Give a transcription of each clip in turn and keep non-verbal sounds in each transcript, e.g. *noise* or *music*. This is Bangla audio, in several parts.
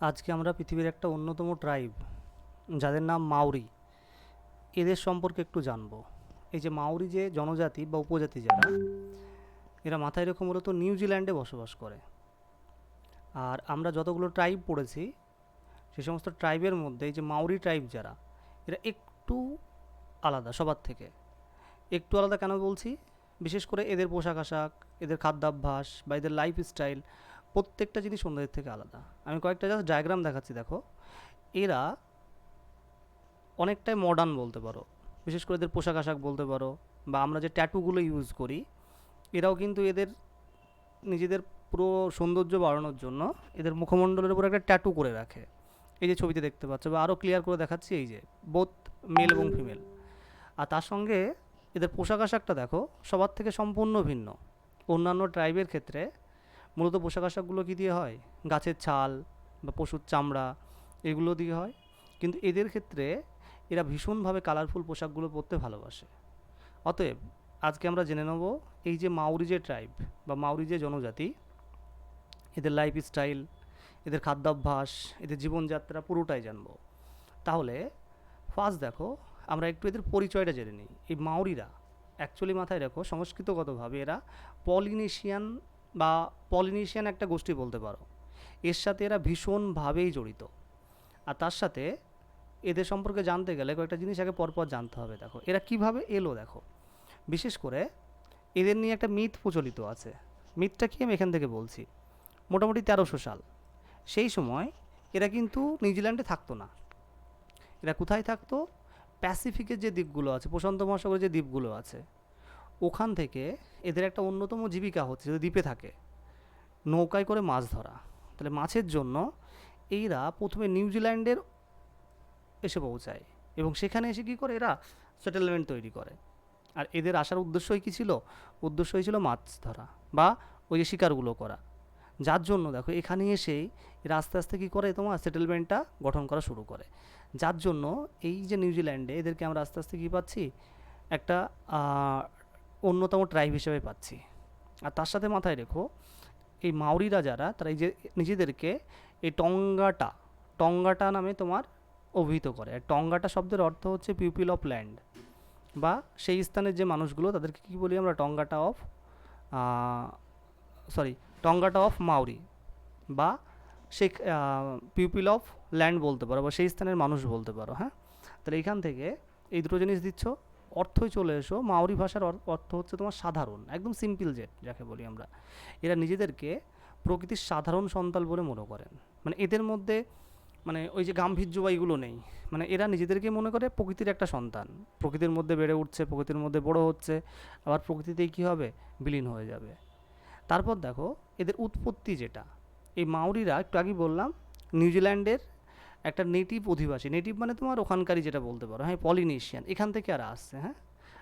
আজকে আমরা পৃথিবীর একটা অন্যতম ট্রাইব যাদের নাম মাউরি। এদের সম্পর্কে একটু জানব। এই যে মাউরি যে জনজাতি বা উপজাতি যারা, এরা মাথায় রেখে মূলত নিউজিল্যান্ডে বসবাস করে। আর আমরা যতগুলো ট্রাইব পড়েছি, সে সমস্ত ট্রাইবের মধ্যে এই যে মাউরি ট্রাইব যারা, এরা একটু আলাদা সবার থেকে। একটু আলাদা কেন বলছি? বিশেষ করে এদের পোশাক আশাক, এদের খাদ্যাভ্যাস বা এদের লাইফ স্টাইল প্রত্যেকটা জিনিস অন্যদের থেকে আলাদা। আমি কয়েকটা জাস্ট ডায়াগ্রাম দেখাচ্ছি, দেখো। এরা অনেকটাই মডার্ন বলতে পারো। বিশেষ করে এদের পোশাক আশাক বলতে পারো, বা আমরা যে ট্যাটুগুলো ইউজ করি, এরাও কিন্তু এদের নিজেদের পুরো সৌন্দর্য বাড়ানোর জন্য এদের মুখমণ্ডলের উপর একটা ট্যাটু করে রাখে। এই যে ছবিতে দেখতে পাচ্ছ, বা আরও ক্লিয়ার করে দেখাচ্ছি, এই যে বোথ মেল এবং ফিমেল আর তার সঙ্গে এদের পোশাক আশাকটা দেখো, সবার থেকে সম্পূর্ণ ভিন্ন। অন্যান্য ট্রাইবের ক্ষেত্রে মূলত পোশাক আশাকগুলো কী দিয়ে হয়? গাছের ছাল বা পশুর চামড়া এগুলো দিয়ে হয়। কিন্তু এদের ক্ষেত্রে এরা ভীষণভাবে কালারফুল পোশাকগুলো পরতে ভালোবাসে। অতএব আজকে আমরা জেনে নেব এই যে মাউরি যে ট্রাইব বা মাউরি যে জনজাতি, এদের লাইফ স্টাইল এদের খাদ্যাভ্যাস, এদের জীবনযাত্রা পুরোটাই জানব। তাহলে ফার্স্ট দেখো, আমরা একটু এদের পরিচয়টা জেনে নিই। এই মাউরিরা অ্যাকচুয়ালি মাথায় রাখো, সংস্কৃতগতভাবে এরা পলিনেশিয়ান বা পলিনেশিয়ান একটা গোষ্ঠী বলতে পারো, এর সাথে এরা ভীষণভাবেই জড়িত। আর তার সাথে এদের সম্পর্কে জানতে গেলে কয়েকটা জিনিস আগে পরপর জানতে হবে, দেখো। এরা কীভাবে এলো, দেখো। বিশেষ করে এদের নিয়ে একটা মিথ প্রচলিত আছে। মিথটা কি আমি এখান থেকে বলছি? মোটামুটি তেরোশো সাল। সেই সময় এরা কিন্তু নিউজিল্যান্ডে থাকতো না। এরা কোথায় থাকতো? প্যাসিফিকের যে দ্বীপগুলো আছে, প্রশান্ত মহাসাগরের যে দ্বীপগুলো আছে ওখান থেকে এদের একটা অন্যতম জীবিকা হচ্ছে যদি দ্বীপে থাকে, নৌকায় করে মাছ ধরা। তাহলে মাছের জন্য এইরা প্রথমে নিউজিল্যান্ডের এসে পৌঁছায় এবং সেখানে এসে কী করে? এরা সেটেলমেন্ট তৈরি করে। আর এদের আসার উদ্দেশ্যই কী ছিল? উদ্দেশ্যই ছিল মাছ ধরা বা ওই যে শিকারগুলো করা। যার জন্য দেখো, এখানে এসেই এরা আস্তে আস্তে কী করে? তোমার সেটেলমেন্টটা গঠন করা শুরু করে। যার জন্য এই যে নিউজিল্যান্ডে এদেরকে আমরা আস্তে আস্তে কী পাচ্ছি? একটা অন্যতম ট্রাইব হিসেবে পাচ্ছি। আর তার সাথে মাথায় রেখো, এই মাউরিরা যারা, তারা এই যে নিজেদেরকে এই টঙ্গাটা টঙ্গাটা নামে তোমার অভিহিত করে। আর টঙ্গাটা শব্দের অর্থ হচ্ছে পিউপিল অফ ল্যান্ড বা সেই স্থানের যে মানুষগুলো, তাদেরকে কী বলি আমরা? Tangata of sorry Tangata of Maori বা সে পিউপিল অফ ল্যান্ড বলতে পারো বা সেই স্থানের মানুষ বলতে পারো হ্যাঁ? তাহলে এইখান থেকে এই দুটো জিনিস দিচ্ছ। অর্থই চলে এসো। মাউরি ভাষার অর- অর্থ হচ্ছে তোমার সাধারণ, একদম সিম্পল জেট যাকে বলি আমরা। এরা নিজেদেরকে প্রকৃতির সাধারণ সন্তান বলে মনে করেন। মানে এদের মধ্যে মানে ওই যে গাম্ভীর্য বা এগুলো নেই। মানে এরা নিজেদেরকে মনে করে প্রকৃতির একটা সন্তান। প্রকৃতির মধ্যে বেড়ে উঠছে, প্রকৃতির মধ্যে বড় হচ্ছে, আবার প্রকৃতিতেই কী হবে? বিলীন হয়ে যাবে। তারপর দেখো, এদের উৎপত্তি যেটা। এই মাউরিরা একটু আগেই বললাম, নিউজিল্যান্ডের একটা নেটিভ অধিবাসী নেটিভ মানে তোমার ওখানকারই যেটা বলতে পারো হ্যাঁ পলিনেশিয়ান এখান থেকে আর আসছে হ্যাঁ?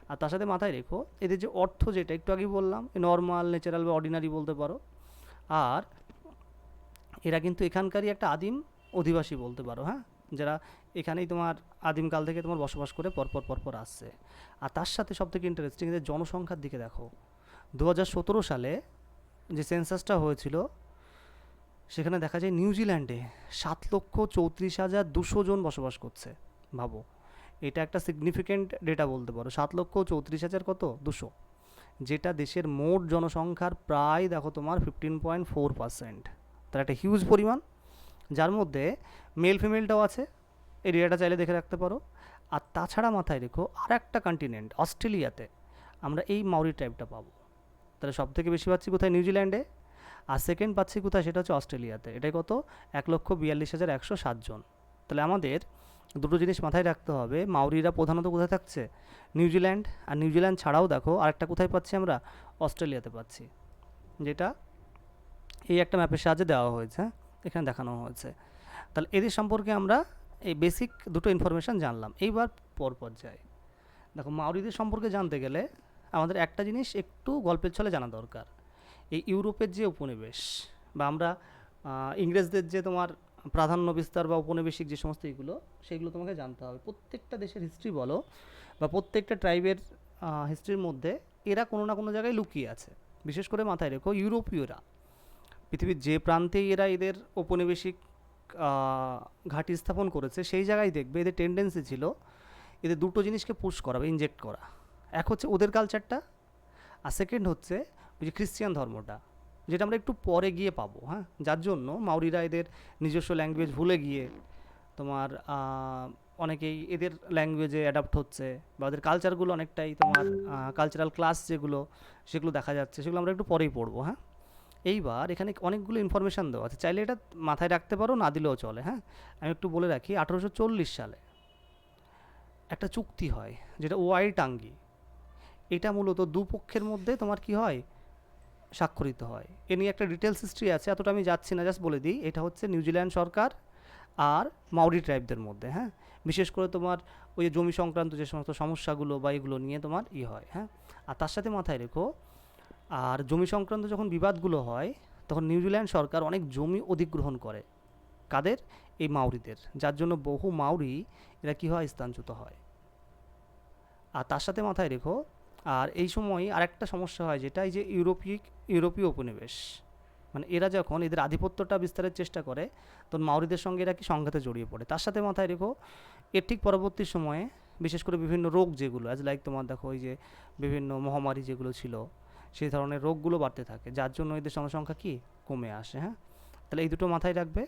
আর তার সাথে মাথায় রেখো, এদের যে অর্থ যেটা, একটু আগেই বললাম নর্মাল ন্যাচারাল বা অর্ডিনারি বলতে পারো, আর এরা কিন্তু এখানকারই একটা আদিম অধিবাসী বলতে পারো হ্যাঁ? যারা এখানেই তোমার আদিমকাল থেকে তোমার বসবাস করে পরপর পরপর আসছে। আর তার সাথে সবথেকে ইন্টারেস্টিং এদের জনসংখ্যার দিকে দেখো, দু সালে যে সেন্সাসটা হয়েছিল সেখানে দেখা যায় নিউজিল্যান্ডে সাত লক্ষ চৌত্রিশ হাজার দুশো জন বসবাস করছে, ভাবো। এটা একটা সিগনিফিক্যান্ট ডেটা বলতে পারো, সাত লক্ষ চৌত্রিশ হাজার কত? দুশো। যেটা দেশের মোট জনসংখ্যার প্রায় দেখো তোমার ফিফটিন পয়েন্ট ফোর পার্সেন্ট তার একটা হিউজ পরিমাণ। যার মধ্যে মেল ফিমেলটাও আছে, এই ডেটাটা চাইলে দেখে রাখতে পারো। আর তাছাড়া মাথায় রেখো আর একটা কন্টিনেন্ট অস্ট্রেলিয়াতে। আমরা এই মাউরি টাইপটা পাবো। তাহলে সব থেকে বেশি পাচ্ছি কোথায়? নিউজিল্যান্ডে আর সেকেন্ড পাচ্ছি কোথায়? সেটা হচ্ছে অস্ট্রেলিয়াতে। এটাই কত? এক লক্ষ বিয়াল্লিশ হাজার একশো সাতজন তাহলে আমাদের দুটো জিনিস মাথায় রাখতে হবে। মাউরিরা প্রধানত কোথায় থাকছে? নিউজিল্যান্ড আর নিউজিল্যান্ড ছাড়াও দেখো, আরেকটা কোথায় পাচ্ছি আমরা? অস্ট্রেলিয়াতে পাচ্ছি। যেটা এই একটা ম্যাপের সাহায্যে দেওয়া হয়েছে হ্যাঁ? এখানে দেখানো হয়েছে। তাহলে এদের সম্পর্কে আমরা এই বেসিক দুটো ইনফরমেশান জানলাম। এইবার পর পর্যায়ে দেখো মাউরিদের সম্পর্কে জানতে গেলে আমাদের একটা জিনিস একটু গল্পের ছলে জানা দরকার। এই ইউরোপের যে উপনিবেশ বা আমরা ইংরেজদের যে তোমার প্রাধান্য বিস্তার বা উপনিবেশিক যে সমস্ত এগুলো, সেগুলো তোমাকে জানতে হবে। প্রত্যেকটা দেশের হিস্ট্রি বলো বা প্রত্যেকটা ট্রাইবের হিস্ট্রির মধ্যে এরা কোনো না কোনো জায়গায় লুকিয়ে আছে। বিশেষ করে মাথায় রেখো ইউরোপীয়রা। পৃথিবীর যে প্রান্তেই এরা এদের ঔপনিবেশিক ঘাঁটি স্থাপন করেছে, সেই জায়গায় দেখবে এদের টেন্ডেন্সি ছিল এদের দুটো জিনিসকে পুশ করা বা ইনজেক্ট করা। এক হচ্ছে ওদের কালচারটা আর সেকেন্ড হচ্ছে যে খ্রিস্টিয়ান ধর্মটা, যেটা আমরা একটু পরে গিয়ে পাবো হ্যাঁ? যার জন্য মাউরিরা এদের নিজস্ব ল্যাঙ্গুয়েজ ভুলে গিয়ে তোমার অনেকেই এদের ল্যাঙ্গুয়েজে অ্যাডাপ্ট হচ্ছে বা ওদের কালচারগুলো অনেকটাই তোমার কালচারাল ক্লাস যেগুলো, সেগুলো দেখা যাচ্ছে, সেগুলো আমরা একটু পরেই পড়ব হ্যাঁ? এইবার এখানে অনেকগুলো ইনফরমেশান দেওয়া আছে, চাইলে এটা মাথায় রাখতে পারো, না দিলেও চলে হ্যাঁ? আমি একটু বলে রাখি, আঠেরোশো চল্লিশ সালে একটা চুক্তি হয়, যেটা ওয়াই টাঙ্গি এটা মূলত দুপক্ষের মধ্যে তোমার কি হয় স্বাক্ষরিত হয়। এ নিয়ে একটা ডিটেলস হিস্ট্রি আছে, এতটা আমি যাচ্ছি না জাস্ট বলে দিই। এটা হচ্ছে নিউজিল্যান্ড সরকার আর মাউরি ট্রাইবদের মধ্যে হ্যাঁ? বিশেষ করে তোমার ওই জমি সংক্রান্ত যে সমস্ত সমস্যাগুলো বা এগুলো নিয়ে তোমার ই হয় হ্যাঁ? আর তার সাথে মাথায় রেখো, আর জমি সংক্রান্ত যখন বিবাদগুলো হয়, তখন নিউজিল্যান্ড সরকার অনেক জমি অধিগ্রহণ করে। কাদের? এই মাউরিদের যার জন্য বহু মাউরি এরা কী হয়? স্থানচ্যুত হয়। আর তার সাথে মাথায় রেখো আর এই সময় আরেকটা সমস্যা হয় যেটা, এই যে ইউরোপীয় ইউরোপীয় উপনিবেশ মানে এরা যখন এদের আধিপত্যটা বিস্তারের চেষ্টা করে, তখন মাউরিদের সঙ্গে এরা কি সংঘাতে জড়িয়ে পড়ে? তার সাথে মাথায় রেখো, এর ঠিক পরবর্তী সময়ে বিশেষ করে বিভিন্ন রোগ যেগুলো অ্যাজ লাইক তোমার দেখো ওই যে বিভিন্ন মহামারী যেগুলো ছিল, সেই ধরনের রোগগুলো বাড়তে থাকে, যার জন্য এদের জনসংখ্যা কি কমে আসে হ্যাঁ? তাহলে এই দুটো মাথায় রাখবে,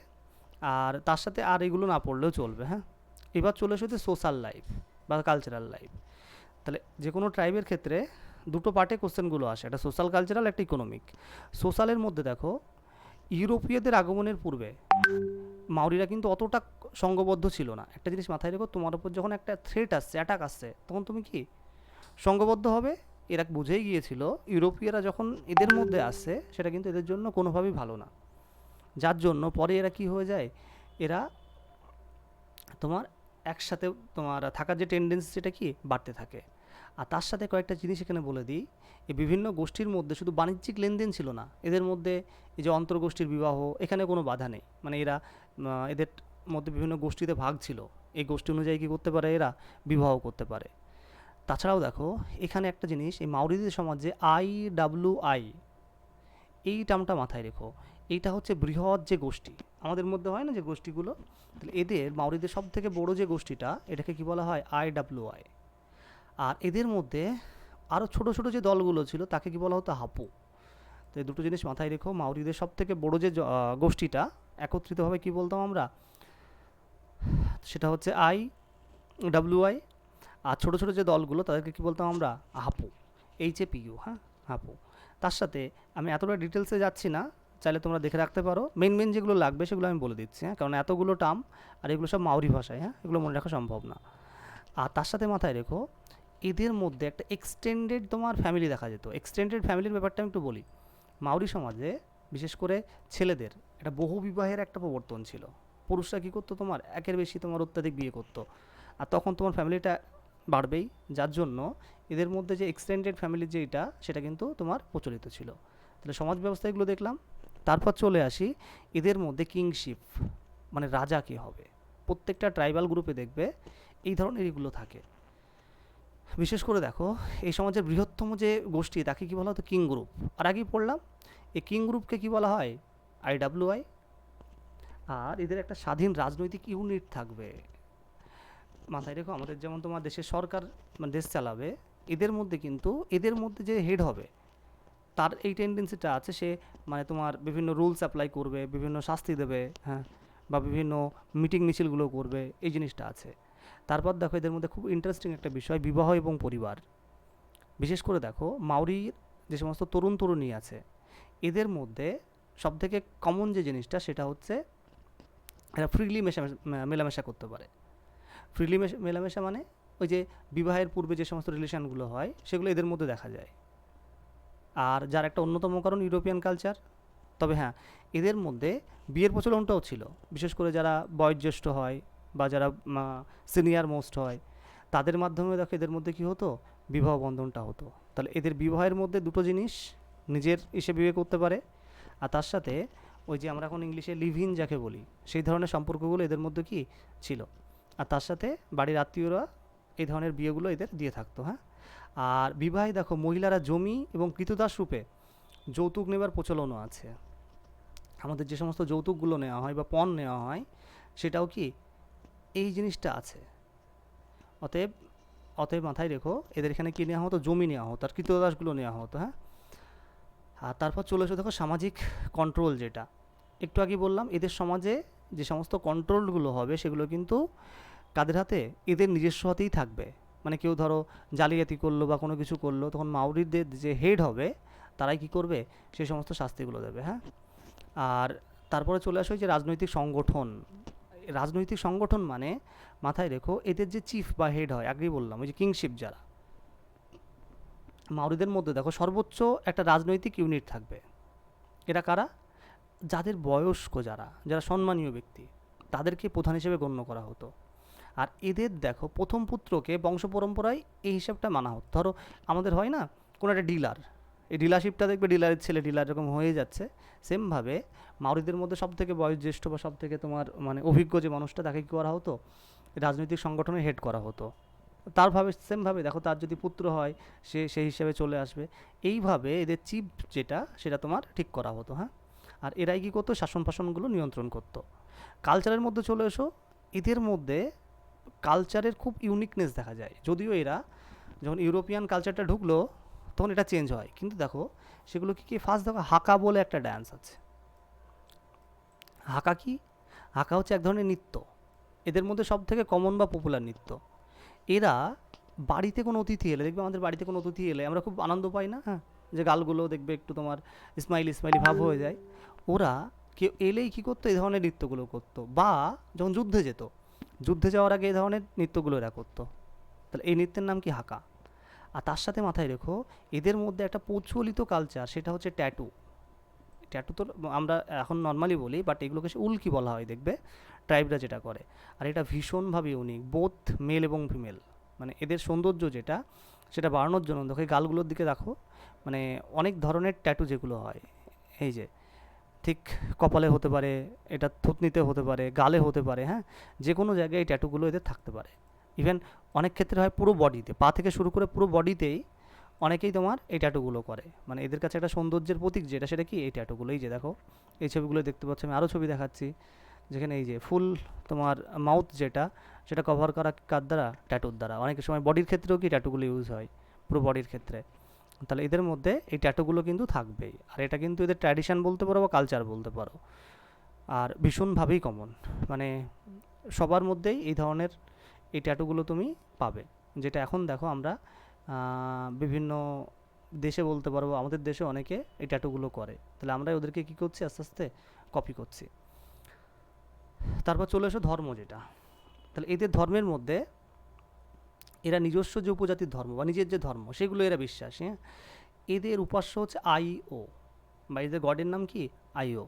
আর তার সাথে আর এগুলো না পড়লেও চলবে হ্যাঁ? এবার চলে এসেছে সোশ্যাল লাইফ বা কালচারাল লাইফ তাহলে যে কোনো ট্রাইবের ক্ষেত্রে দুটো পার্টে কোশ্চেনগুলো আসে। একটা সোশ্যাল কালচারাল একটা ইকোনমিক সোশ্যালের মধ্যে দেখো, ইউরোপীয়দের আগমনের পূর্বে মাউরিরা কিন্তু অতটা সঙ্গবদ্ধ ছিল না। একটা জিনিস মাথায় রেখো, তোমার উপর যখন একটা থ্রেট আসছে অ্যাটাক আসছে, তখন তুমি কি সঙ্গবদ্ধ হবে? এরা বুঝেই গিয়েছিল, ইউরোপীয়রা যখন এদের মধ্যে আসছে, সেটা কিন্তু এদের জন্য কোনোভাবেই ভালো না। যার জন্য পরে এরা কি হয়ে যায়? এরা তোমার একসাথে তোমার থাকার যে টেন্ডেন্সি সেটা কি? বাড়তে থাকে। আর তার সাথে কয়েকটা জিনিস এখানে বলে দিই। এই বিভিন্ন গোষ্ঠীর মধ্যে শুধু বাণিজ্যিক লেনদেন ছিল না, এদের মধ্যে এই যে অন্তর্গোষ্ঠীর বিবাহ, এখানে কোনো বাধা নেই। মানে এরা এদের মধ্যে বিভিন্ন গোষ্ঠীতে ভাগ ছিল। এই গোষ্ঠী অনুযায়ী কী করতে পারে? এরা বিবাহ করতে পারে। তাছাড়াও দেখো, এখানে একটা জিনিস, এই মাউরিদের সমাজে আই ডাব্লু আই, এই টার্মটা মাথায় রেখো। এইটা হচ্ছে বৃহৎ যে গোষ্ঠী আমাদের মধ্যে হয় না যে গোষ্ঠীগুলো? তাহলে এদের, মাউরিদের সব থেকে বড় যে গোষ্ঠীটা, এটাকে কি বলা হয়? I W I. আর এদের মধ্যে আরও ছোট ছোট যে দলগুলো ছিল, তাকে কি বলা হতো? হাপু। তো এই দুটো জিনিস মাথায় রেখো। মাউরিদের সব থেকে বড় যে গোষ্ঠীটা, একত্রিতভাবে কি বলতাম আমরা? সেটা হচ্ছে আই ডাব্লিউ আই। আর ছোটো ছোটো যে দলগুলো, তাদেরকে কি বলতাম আমরা? হাপু। এইচ এ পিইউ হ্যাঁ? হাপু। তার সাথে আমি এতটা ডিটেলসে যাচ্ছি না চাইলে তোমরা দেখে রাখতে পারো। মেন মেন যেগুলো লাগবে সেগুলো আমি বলে দিচ্ছি হ্যাঁ। কারণ এতগুলো টার্ম আর এগুলো সব মাউরি ভাষায় হ্যাঁ। এগুলো মনে রাখা সম্ভব না। আর তার সাথে মাথায় রেখো, এদের মধ্যে একটা এক্সটেন্ডেড তোমার ফ্যামিলি দেখা যেত। এক্সটেন্ডেড ফ্যামিলির ব্যাপারটা আমি একটু বলি। মাউরি সমাজে, বিশেষ করে ছেলেদের, একটা বহু বিবাহের একটা প্রবর্তন ছিল। পুরুষরা কী করতো তোমার? একের বেশি তোমার অত্যাধিক বিয়ে করতো। আর তখন তোমার ফ্যামিলিটা বাড়বেই। যার জন্য এদের মধ্যে যে এক্সটেন্ডেড ফ্যামিলির যে এটা সেটা কিন্তু তোমার প্রচলিত ছিল। তাহলে সমাজ ব্যবস্থা এগুলো দেখলাম। তারপর চলে আসি এদের মধ্যে কিংশিপ মানে রাজা কে হবে। প্রত্যেকটা ট্রাইবাল গ্রুপে দেখবে এই ধরনের এগুলো থাকে। বিশেষ করে দেখো, এই সমাজের বৃহত্তম যে গোষ্ঠী, তাকে কি বলা হতো? কিং গ্রুপ আর আগেই পড়লাম, এই কিং গ্রুপকে কি বলা হয়? আই ডাব্লিউ আই আর এদের একটা স্বাধীন রাজনৈতিক ইউনিট থাকবে। মাথায় রেখো, আমাদের যেমন তোমার দেশের সরকার মানে দেশ চালাবে, এদের মধ্যে কিন্তু, এদের মধ্যে যে হেড হবে তার এই টেন্ডেন্সিটা আছে সে মানে তোমার বিভিন্ন রুলস অ্যাপ্লাই করবে, বিভিন্ন শাস্তি দেবে হ্যাঁ বা বিভিন্ন মিটিং মিছিলগুলো করবে, এই জিনিসটা আছে। তারপর দেখো এদের মধ্যে খুব ইন্টারেস্টিং একটা বিষয়, বিবাহ এবং পরিবার। বিশেষ করে দেখো মাউরির যে সমস্ত তরুণ তরুণী আছে, এদের মধ্যে সবথেকে কমন যে জিনিসটা সেটা হচ্ছে এরা ফ্রিলি মেশা মেলামেশা করতে পারে। ফ্রিলি মেশা, মেলামেশা মানে ওই যে বিবাহের পূর্বে যে সমস্ত রিলেশনগুলো হয়, সেগুলো এদের মধ্যে দেখা যায়। আর যার একটা অন্যতম কারণ ইউরোপিয়ান কালচার। তবে হ্যাঁ এদের মধ্যে বিয়ের প্রচলনটাও ছিল। বিশেষ করে যারা বয়োজ্যেষ্ঠ হয় বা যারা সিনিয়র মোস্ট হয়, তাদের মাধ্যমে দেখো এদের মধ্যে কী হতো? বিবাহ বন্ধনটা হতো। তাহলে এদের বিবাহের মধ্যে দুটো জিনিস নিজের এসে বিয়ে করতে পারে। আর তার সাথে ওই যে আমরা এখন ইংলিশে লিভ ইন যাকে বলি, সেই ধরনের সম্পর্কগুলো এদের মধ্যে কি ছিল? আর তার সাথে বাড়ির আত্মীয়রা এই ধরনের বিয়েগুলো এদের দিয়ে থাকতো হ্যাঁ? আর বিবাহে দেখো মহিলারা জমি এবং কৃতদাস রূপে যৌতুক নেবার প্রচলনও আছে। আমাদের যে সমস্ত যৌতুকগুলো নেওয়া হয় বা পণ নেওয়া হয়, সেটাও কি এই জিনিসটা আছে। অতএব অতএব মাথায় রেখো, এদের এখানে কী নেওয়া হতো? জমি নেওয়া হতো, আর কৃতদাসগুলো নেওয়া হতো হ্যাঁ? আর তারপর চলে এসে, দেখো সামাজিক কন্ট্রোল যেটা। একটু আগে বললাম, এদের সমাজে যে সমস্ত কন্ট্রোলগুলো হবে, সেগুলো কিন্তু কাদের হাতে? এদের নিজস্ব হাতেই থাকবে। মানে কেউ ধরো জালিয়াতি করল বা কোনো কিছু করল, তখন মাউরিদের যে হেড হবে, তারাই কি করবে? সেই সমস্ত শাস্তিগুলো দেবে হ্যাঁ? আর তারপরে চলে আসে যে রাজনৈতিক সংগঠন। রাজনৈতিক সংগঠন মানে মাথায় রেখো, এদের যে চিফ বা হেড হয়, আগেই বললাম, ওই যে কিংশিপ যারা। মাউরিদের মধ্যে দেখো, সর্বোচ্চ একটা রাজনৈতিক ইউনিট থাকবে। এরা কারা? যাদের বয়স্ক যারা যারা সম্মানীয় ব্যক্তি, তাদেরকে প্রধান হিসেবে গণ্য করা হতো। আর এদের দেখো প্রথম পুত্রকে বংশ পরম্পরায় এই হিসাবটা মানা হতো ধরো আমাদের হয় না, কোনো একটা ডিলার, এই ডিলারশিপটা দেখবে ডিলারের ছেলে, ডিলার এরকম হয়ে যাচ্ছে। সেমভাবে মাউরিদের মধ্যে সব থেকে বয়োজ্যেষ্ঠ বা সব থেকে তোমার মানে অভিজ্ঞ যে মানুষটা, তাকে কী করা হতো? রাজনৈতিক সংগঠনে হেড করা হতো। তারভাবে সেমভাবে দেখো, তার যদি পুত্র হয়, সে, সেই হিসাবে চলে আসবে। এইভাবে এদের চিপ যেটা, সেটা তোমার ঠিক করা হতো হ্যাঁ? আর এরাই কী করতো? শাসন ফাসনগুলো নিয়ন্ত্রণ করতো। কালচারের মধ্যে চলে এসো। এদের মধ্যে কালচারের খুব ইউনিকনেস দেখা যায়। যদিও এরা যখন ইউরোপিয়ান কালচারটা ঢুকলো তখন এটা চেঞ্জ হয়। কিন্তু দেখো সেগুলো কি কি ফার্স্ট দেখো হাকা বলে একটা ড্যান্স আছে। হাকা কি? হাকা হচ্ছে এক ধরনের নৃত্য। এদের মধ্যে সব থেকে কমন বা পপুলার নৃত্য। এরা বাড়িতে কোনো অতিথি এলে দেখবে আমাদের বাড়িতে কোনো অতিথি এলে আমরা খুব আনন্দ পাই না? হ্যাঁ। যে গালগুলো দেখবে একটু তোমার স্মাইলি স্মাইলি ভাব হয়ে যায়। ওরা কেউ এলেই কী করতো? এই ধরনের নৃত্যগুলো করতো। বা যখন যুদ্ধে যেত যুদ্ধে যাওয়ার আগে এই ধরনের নৃত্যগুলো এরা করতো। তাহলে এই নৃত্যের নাম কি হাকা? আর তার সাথে মাথায় রেখো, এদের মধ্যে একটা প্রচলিত কালচার সেটা হচ্ছে ট্যাটু ট্যাটু তো আমরা এখন নর্মালি বলি বাট এগুলোকে সে উল্কি বলা হয়, দেখবে? ট্রাইবরা যেটা করে। আর এটা ভীষণভাবে ইউনিক বোথ মেল এবং ফিমেল মানে এদের সৌন্দর্য যেটা, সেটা বাড়ানোর জন্য দেখো গালগুলোর দিকে দেখো মানে অনেক ধরনের ট্যাটু যেগুলো হয়। এই যে ঠিক কপালে হতে পারে, এটা থুতনিতে হতে পারে, গালে হতে পারে হ্যাঁ? যে কোনো জায়গায় এই ট্যাটুগুলো এদের থাকতে পারে। ইভেন অনেক ক্ষেত্রে হয় পুরো বডিতে পা থেকে শুরু করে পুরো বডিতেই অনেকেই তোমার এই ট্যাটুগুলো করে। মানে এদের কাছে একটা সৌন্দর্যের প্রতীক যেটা, সেটা কি? এই ট্যাটুগুলো এই যে দেখো, এই ছবিগুলো দেখতে পাচ্ছ, আমি আরও ছবি দেখাচ্ছি, যেখানে এই যে ফুল তোমার মাউথ যেটা, সেটা কভার করা কার দ্বারা? ট্যাটুর দ্বারা। অনেক সময় বডির ক্ষেত্রেও কি ট্যাটুগুলো ইউজ হয়, পুরো বডির ক্ষেত্রে। তাহলে এদের মধ্যে এই ট্যাটুগুলো কিন্তু থাকবেই। আর এটা কিন্তু এদের ট্র্যাডিশন বলতে পারো বা কালচার বলতে পারো। আর ভীষণভাবেই কমন মানে সবার মধ্যেই এই ধরনের এই ট্যাটুগুলো তুমি পাবে। যেটা এখন দেখো আমরা বিভিন্ন দেশে বলতে পারব আমাদের দেশে অনেকে এই ট্যাটুগুলো করে। তাহলে আমরা ওদেরকে কী করছি? আস্তে আস্তে কপি করছি। তারপর চলে এসো ধর্ম যেটা। তাহলে এদের ধর্মের মধ্যে এরা নিজস্ব যে উপজাতির ধর্ম বা নিজের যে ধর্ম, সেগুলো এরা বিশ্বাসী হ্যাঁ? এদের উপাস্য হচ্ছে আইও বা এদের গডের নাম কি? আইও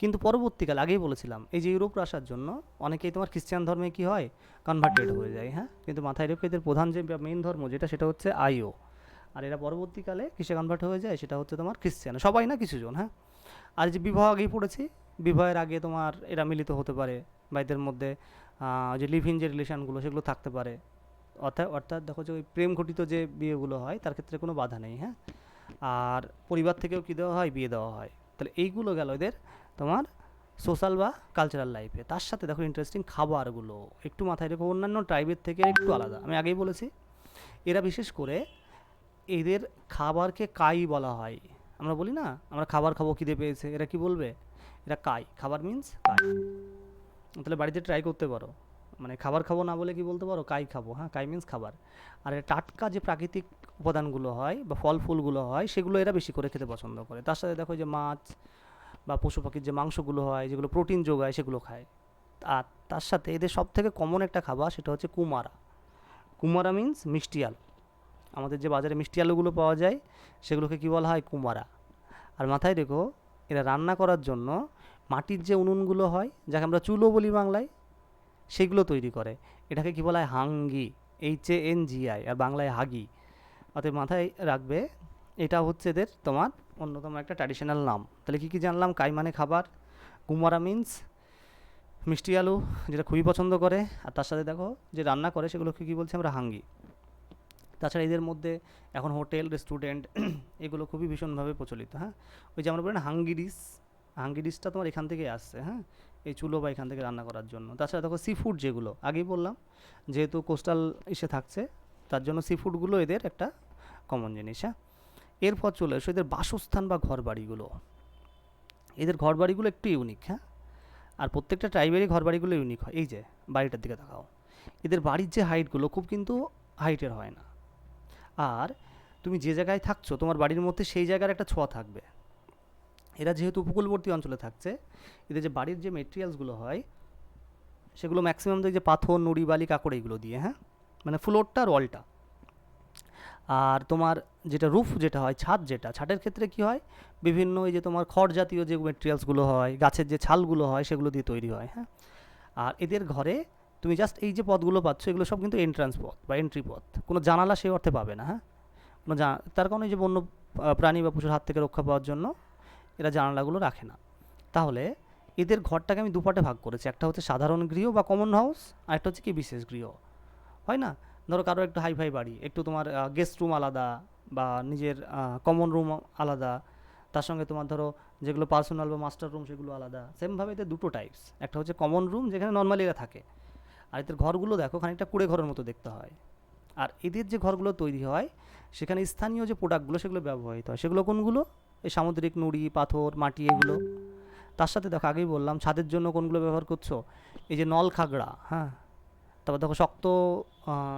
কিন্তু পরবর্তীকালে, আগেই বলেছিলাম, এই যে ইউরোপ আসার জন্য অনেকেই তোমার খ্রিস্টান ধর্মে কি হয়? কনভার্টেড হয়ে যায় হ্যাঁ? কিন্তু মাথায় রেখে, এদের প্রধান যে মেইন ধর্ম যেটা, সেটা হচ্ছে আইও আর এরা পরবর্তীকালে কিসে কনভার্ট হয়ে যায়? সেটা হচ্ছে তোমার খ্রিস্টান, সবাই না কিছুজন হ্যাঁ? আর যে বিবাহ আগেই পড়েছি, বিবাহের আগে তোমার এরা মিলিত হতে পারে, বা এদের মধ্যে যে লিভ যে রিলেশনগুলো সেগুলো থাকতে পারে। অর্থাৎ অর্থাৎ দেখো যে ওই প্রেম ঘটিত যে বিয়েগুলো হয়, তার ক্ষেত্রে কোনো বাধা নেই হ্যাঁ? আর পরিবার থেকেও কী দেওয়া হয়? বিয়ে দেওয়া হয়। তাহলে এইগুলো গেল এদের তোমার সোশ্যাল বা কালচারাল লাইফে। তার সাথে দেখো ইন্টারেস্টিং খাবারগুলো, একটু মাথায় রেখো, অন্যান্য ট্রাইবের থেকে একটু আলাদা। আমি আগেই বলেছি, এরা বিশেষ করে এদের খাবারকে কাই বলা হয়। আমরা বলি না, আমরা খাবার খাব, খিদে পেয়েছে, এরা কি বলবে? এরা কাই। খাবার মিন্স কাই। তাহলে বাড়িতে ট্রাই করতে পারো। মানে খাবার খাব না বলে কি বলতে পারো? কাই খাব হ্যাঁ? কাই মিন্স খাবার। আর টাটকা যে প্রাকৃতিক উপাদানগুলো হয় বা ফল ফুলগুলো হয়, সেগুলো এরা বেশি করে খেতে পছন্দ করে। তার সাথে দেখো যে মাছ বা পশু পাখির যে মাংসগুলো হয়, যেগুলো প্রোটিন যোগায়, সেগুলো খায়। আর তার সাথে এদের সব থেকে কমন একটা খাবার সেটা হচ্ছে কুমারা। কুমারা মিন্স মিষ্টি আলু। আমাদের যে বাজারে মিষ্টি আলুগুলো পাওয়া যায়, সেগুলোকে কী বলা হয়? কুমারা। আর মাথায় রেখো, এরা রান্না করার জন্য মাটির যে উনুনগুলো হয়, যাকে আমরা চুলো বলি বাংলায় সেগুলো তৈরি করে। এটাকে কী বলা হয়? Hangi. H A N G I আর বাংলায় হাগি। অতএব মাথায় রাখবে, এটা হচ্ছে এদের তোমার অন্যতম একটা ট্র্যাডিশনাল নাম। তাহলে কী কী জানলাম? কাই মানে খাবার? কুমারা মিন্স, মিষ্টি আলু, যেটা খুবই পছন্দ করে। আর তার সাথে দেখো, যে রান্না করে, সেগুলোকে কী বলছি আমরা? হাঙ্গি। তাছাড়া এদের মধ্যে এখন হোটেল, রেস্টুরেন্ট, *clears throat* এগুলো খুবই ভীষণভাবে প্রচলিত হ্যাঁ? ওই যে আমরা বলি না, হাঙ্গি ডিস হাঙ্গি ডিশটা তোমার এখান থেকে আসছে হ্যাঁ? এই চুলো বা এখান থেকে রান্না করার জন্য। তাছাড়া দেখো সি ফুড যেগুলো, আগেই বললাম, যেহেতু কোস্টাল এসে থাকছে, তার জন্য সি ফুডগুলো এদের একটা কমন জিনিস হ্যাঁ? এরপর চলে এসো, এদের বাসস্থান বা ঘর বাড়িগুলো এদের ঘর বাড়িগুলো একটু ইউনিক হ্যাঁ? আর প্রত্যেকটা ট্রাইবেরই ঘর বাড়িগুলো ইউনিক হয়। এই যে, বাড়িটার দিকে তাকাও। এদের বাড়ির যে হাইটগুলো খুব কিন্তু হাইটের হয় না। আর তুমি যে জায়গায় থাকছো, তোমার বাড়ির মধ্যে সেই জায়গার একটা ছোঁয়া থাকবে। এরা যেহেতু উপকূলবর্তী অঞ্চলে থাকছে, এদের যে বাড়ির যে মেটেরিয়ালসগুলো হয়, সেগুলো ম্যাক্সিমাম যে পাথর, নুড়ি, বালি, কাকড় এইগুলো দিয়ে হ্যাঁ? মানে ফ্লোরটা আর ওয়ালটা আর তোমার যেটা রুফ যেটা হয়, ছাদ যেটা, ছাদের ক্ষেত্রে কি হয়? বিভিন্ন এই যে তোমার খড় জাতীয় যে মেটেরিয়ালসগুলো হয়, গাছের যে ছালগুলো হয়, সেগুলো দিয়ে তৈরি হয় হ্যাঁ? আর এদের ঘরে তুমি জাস্ট এই যে পথগুলো পাচ্ছ, এগুলো সব কিন্তু এন্ট্রান্স পথ বা এন্ট্রি পথ। কোনো জানালা সেই অর্থে পাবে না হ্যাঁ? কোনো তার কারণে যে বন্য প্রাণী বা পশুর হাত থেকে রক্ষা পাওয়ার জন্য এরা জানালাগুলো রাখে না। তাহলে এদের ঘরটাকে আমি দুপাটে ভাগ করেছি। একটা হচ্ছে সাধারণ গৃহ বা কমন হাউস আর একটা হচ্ছে কি বিশেষ গৃহ। হয় না? ধরো কারও একটু হাই ফাই বাড়ি, একটু তোমার গেস্ট রুম আলাদা বা নিজের কমন রুম আলাদা। তার সঙ্গে তোমার ধরো যেগুলো পার্সোনাল বা মাস্টার রুম সেগুলো আলাদা। সেমভাবে এদের দুটো টাইপস একটা হচ্ছে কমন রুম যেখানে নর্মালি এরা থাকে। আর এদের ঘরগুলো দেখো খানিকটা কুড়ে ঘরের মতো দেখতে হয়। আর এদের যে ঘরগুলো তৈরি হয়, সেখানে স্থানীয় যে প্রোডাক্টগুলো সেগুলো ব্যবহৃত হয়। সেগুলো কোনগুলো? এই সামুদ্রিক নুড়ি, পাথর, মাটি এগুলো। তার সাথে দেখো, আগেই বললাম, ছাদের জন্য কোনগুলো ব্যবহার করছ? এই যে নল খাগড়া হ্যাঁ? তারপর দেখো, শক্ত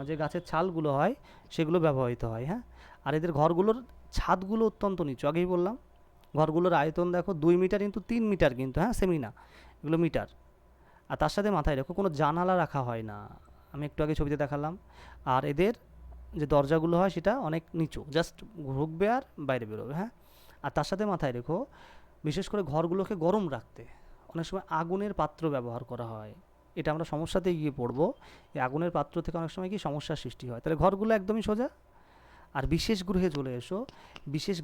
যে গাছের ছালগুলো হয়, সেগুলো ব্যবহৃত হয় হ্যাঁ? আর এদের ঘরগুলোর ছাদগুলো অত্যন্ত নিচু, আগেই বললাম। ঘরগুলোর আয়তন দেখো, দুই মিটার কিন্তু তিন মিটার কিন্তু হ্যাঁ? সেমি না, এগুলো মিটার। আর তার সাথে মাথায় রেখো, কোনো জানালা রাখা হয় না। আমি একটু আগে ছবিতে দেখালাম। আর এদের যে দরজাগুলো হয়, সেটা অনেক নিচু, জাস্ট ঢুকবে আর বাইরে বেরোবে হ্যাঁ? আর তার সাথে মাথায় রেখো, বিশেষ করে ঘরগুলোকে গরম রাখতে। অনেক সময় আগুনের পাত্র ব্যবহার করা হয়। এটা আমরা সমস্যাতে গিয়ে পড়ব। এই আগুনের পাত্র থেকে অনেক সময় কি সমস্যার সৃষ্টি হয়। তাহলে ঘরগুলো একদমই সোজা। আর বিশেষ গৃহে চলে এসো। বিশেষ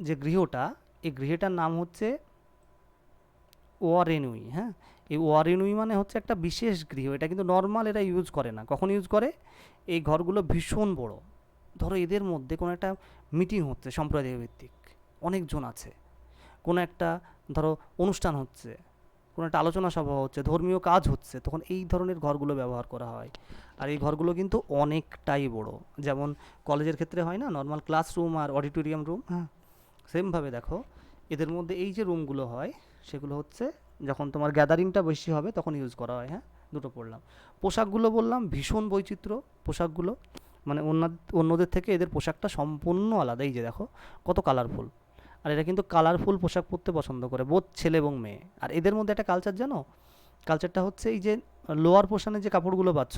যে গৃহটা, এই গৃহটার নাম হচ্ছে ওয়ারেনুই হ্যাঁ? এই ওয়ারেনুই মানে হচ্ছে একটা বিশেষ গৃহ। এটা কিন্তু নর্মাল এরা ইউজ করে না। কখন ইউজ করে? এই ঘরগুলো ভীষণ বড়। ধরো এদের মধ্যে কোনো একটা মিটিং হচ্ছে সম্প্রদায় ভিত্তিক অনেকজন আছে। কোনো একটা ধরো অনুষ্ঠান হচ্ছে কোনো একটা আলোচনা সভা হচ্ছে ধর্মীয় কাজ হচ্ছে তখন এই ধরনের ঘরগুলো ব্যবহার করা হয়। আর এই ঘরগুলো কিন্তু অনেকটাই বড়। যেমন কলেজের ক্ষেত্রে হয় না নর্মাল ক্লাসরুম আর অডিটোরিয়াম রুম হ্যাঁ। সেমভাবে দেখো এদের মধ্যে এই যে রুমগুলো হয় সেগুলো হচ্ছে যখন তোমার গ্যাদারিংটা বেশি হবে তখন ইউজ করা হয় হ্যাঁ? দুটো পড়লাম। পোশাকগুলো বললাম ভীষণ বৈচিত্র্য পোশাকগুলো। মানে অন্য অন্যদের থেকে এদের পোশাকটা সম্পূর্ণ আলাদা। এই যে দেখো কত কালারফুল আর এরা কিন্তু কালারফুল পোশাক পরতে পছন্দ করে বোধ ছেলে এবং মেয়ে। আর এদের মধ্যে একটা কালচার জানো? কালচারটা হচ্ছে এই যে লোয়ার পোর্শনের যে কাপড়গুলো পাচ্ছ,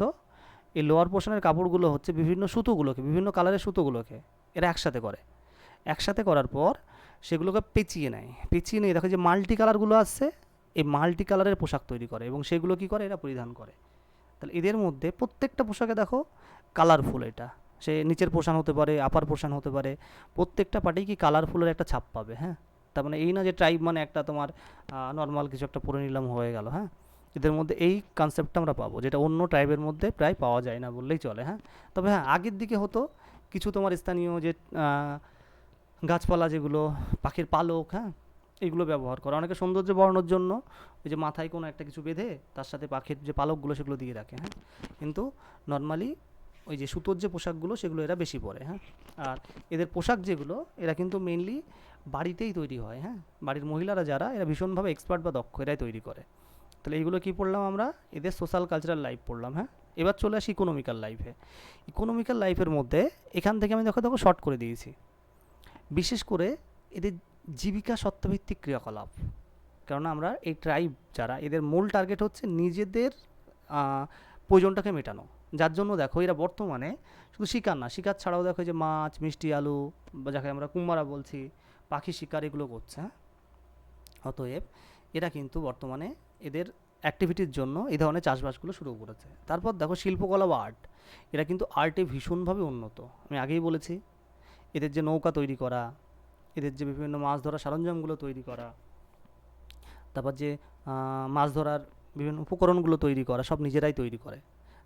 এই লোয়ার পোর্শনের কাপড়গুলো হচ্ছে বিভিন্ন সুতোগুলোকে, বিভিন্ন কালারের সুতোগুলোকে এরা একসাথে করে। একসাথে করার পর সেগুলোকে পেঁচিয়ে নেয়। পেঁচিয়ে নিয়ে দেখো যে মাল্টি কালারগুলো আসছে এই মাল্টি কালারের পোশাক তৈরি করে এবং সেগুলো কি করে? এরা পরিধান করে। তাহলে এদের মধ্যে প্রত্যেকটা পোশাকে দেখো কালারফুল এটা। সে নিচের পোষণ হতে পারে আপার পোষণ হতে পারে, প্রত্যেকটা পার্টি কি কালারফুলের একটা ছাপ পাবে হ্যাঁ? তার মানে এই না যে ট্রাইব মানে একটা তোমার নর্মাল কিছু একটা পরে নিলাম, হয়ে গেল হ্যাঁ? এদের মধ্যে এই কনসেপ্টটা আমরা পাবো, যেটা অন্য ট্রাইবের মধ্যে প্রায় পাওয়া যায় না বললেই চলে হ্যাঁ? তবে হ্যাঁ আগের দিকে হতো কিছু তোমার স্থানীয় যে গাছপালা যেগুলো, পাখির পালক হ্যাঁ? এইগুলো ব্যবহার করা। অনেকে সৌন্দর্য বর্ণর জন্য ওই যে মাথায় কোনো একটা কিছু বেঁধে তার সাথে পাখির যে পালকগুলো সেগুলো দিয়ে রাখে হ্যাঁ? কিন্তু নর্মালি ওই যে সুতোর যে পোশাকগুলো, সেগুলো এরা বেশি পরে হ্যাঁ? আর এদের পোশাক যেগুলো, এরা কিন্তু মেনলি বাড়িতেই তৈরি হয় হ্যাঁ? বাড়ির মহিলারা যারা, এরা ভীষণভাবে এক্সপার্ট বা দক্ষ, এরাই তৈরি করে। তাহলে এইগুলো কী পড়লাম আমরা? এদের সোশ্যাল কালচারাল লাইফ পড়লাম হ্যাঁ? এবার চলে আসি ইকোনমিক্যাল লাইফে ইকোনমিক্যাল লাইফের মধ্যে এখান থেকে আমি দেখো দেখো শর্ট করে দিয়েছি। বিশেষ করে এদের জীবিকা সত্ত্বভিত্তিক ক্রিয়াকলাপ। কেননা আমরা এই ট্রাইব যারা, এদের মূল টার্গেট হচ্ছে নিজেদের প্রয়োজনটাকে মেটানো। যার জন্য দেখো এরা বর্তমানে শুধু শিকার না, শিকার ছাড়াও দেখো যে মাছ, মিষ্টি, আলু বা যাকে আমরা কুম্বারা বলছি, পাখি শিকার এগুলো করছে হ্যাঁ? অতএব এরা কিন্তু বর্তমানে এদের অ্যাক্টিভিটির জন্য এই ধরনের চাষবাসগুলো শুরু করেছে। তারপর দেখো শিল্পকলা বা আর্ট এরা কিন্তু আর্টে ভীষণভাবে উন্নত। আমি আগেই বলেছি, এদের যে নৌকা তৈরি করা, এদের যে বিভিন্ন মাছ ধরার সরঞ্জামগুলো তৈরি করা, তারপর যে মাছ ধরার বিভিন্ন উপকরণগুলো তৈরি করা, সব নিজেরাই তৈরি করে।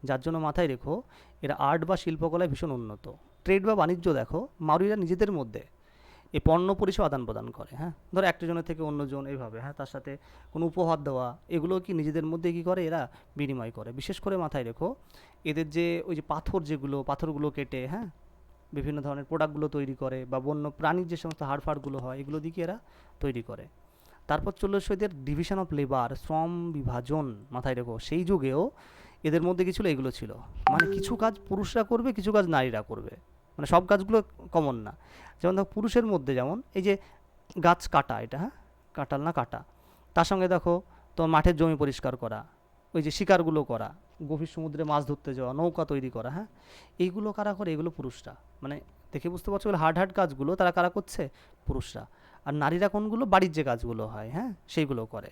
যার জন্য মাথায় রেখো, এরা আর্ট বা শিল্পকলায় ভীষণ উন্নত। ট্রেড বা বাণিজ্য দেখো, মাউরিরা নিজেদের মধ্যে এই পণ্য পরিষেবা আদান প্রদান করে হ্যাঁ? ধরো একটা জনের থেকে অন্যজন এইভাবে হ্যাঁ? তার সাথে কোনো উপহার দেওয়া এগুলো কি নিজেদের মধ্যে কী করে? এরা বিনিময় করে। বিশেষ করে মাথায় রেখো, এদের যে ওই যে পাথর যেগুলো, পাথরগুলো কেটে হ্যাঁ? বিভিন্ন ধরনের প্রোডাক্টগুলো তৈরি করে বা বন্য প্রাণীর যে সমস্ত হাড়ফাড়গুলো হয়, এগুলো দিকে এরা তৈরি করে। তারপর চলে এসো ডিভিশন অফ লেবার শ্রম বিভাজন, মাথায় রেখো। সেই যুগেও এদের মধ্যে কি ছিল? এগুলো ছিল। মানে কিছু কাজ পুরুষরা করবে, কিছু কাজ নারীরা করবে। মানে সব কাজগুলো কমন না। যেমন দেখো, পুরুষের মধ্যে যেমন, এই যে গাছ কাটা, এটা হ্যাঁ? কাটাল না কাটা? তার সঙ্গে দেখো, তোমার মাঠের জমি পরিষ্কার করা, ওই যে শিকারগুলো করা, গভীর সমুদ্রে মাছ ধরতে যাওয়া, নৌকা তৈরি করা হ্যাঁ? এইগুলো কারা করে? এগুলো পুরুষরা। মানে দেখে বুঝতে পারছ হার্ড হার্ড কাজগুলো তারা কারা করছে? পুরুষরা। আর নারীরা কোনগুলো? বাড়ির যে কাজগুলো হয় হ্যাঁ? সেইগুলো করে।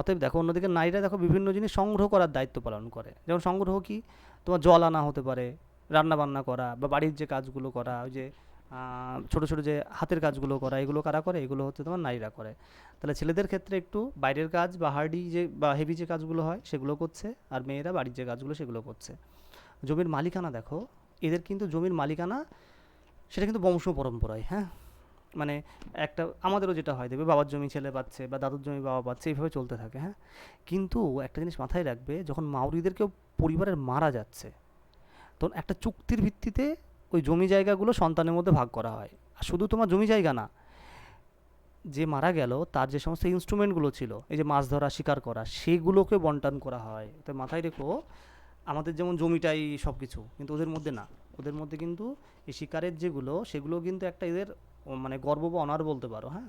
অতএব দেখো অন্যদিকে নারীরা দেখো বিভিন্ন জিনিস সংগ্রহ করার দায়িত্ব পালন করে। যেমন সংগ্রহ কি? তোমার জল আনা হতে পারে রান্না বান্না করা বা বাড়ির যে কাজগুলো করা, ওই যে ছোটো ছোটো যে হাতের কাজগুলো করা, এগুলো কারা করে? এগুলো হচ্ছে তোমার নারীরা করে। তাহলে ছেলেদের ক্ষেত্রে একটু বাইরের কাজ বা হার্ডি যে, বা হেভি যে কাজগুলো হয়, সেগুলো করছে, আর মেয়েরা বাড়ির যে কাজগুলো, সেগুলো করছে। জমির মালিকানা দেখো, এদের কিন্তু জমির মালিকানা, সেটা কিন্তু বংশ পরম্পরায় হ্যাঁ? মানে একটা আমাদেরও যেটা হয়, দেখবে বাবার জমি ছেলে পাচ্ছে বা দাদুর জমি বাবা পাচ্ছে, এইভাবে চলতে থাকে হ্যাঁ? কিন্তু একটা জিনিস মাথায় রাখবে, যখন মাউরিদের কেউ পরিবারের মারা যাচ্ছে, তখন একটা চুক্তির ভিত্তিতে ওই জমি জায়গাগুলো সন্তানের মধ্যে ভাগ করা হয়। আর শুধু তোমার জমি জায়গা না, যে মারা গেল, তার যে সমস্ত ইনস্ট্রুমেন্টগুলো ছিল, এই যে মাছ ধরা, শিকার করা, সেগুলোকে বন্টন করা হয়। তো মাথায় রেখো, আমাদের যেমন জমিটাই সব কিছু কিন্তু ওদের মধ্যে না। ওদের মধ্যে কিন্তু এই শিকারের যেগুলো, সেগুলো কিন্তু একটা এদের মানে গর্ব বা অনার বলতে পারো হ্যাঁ?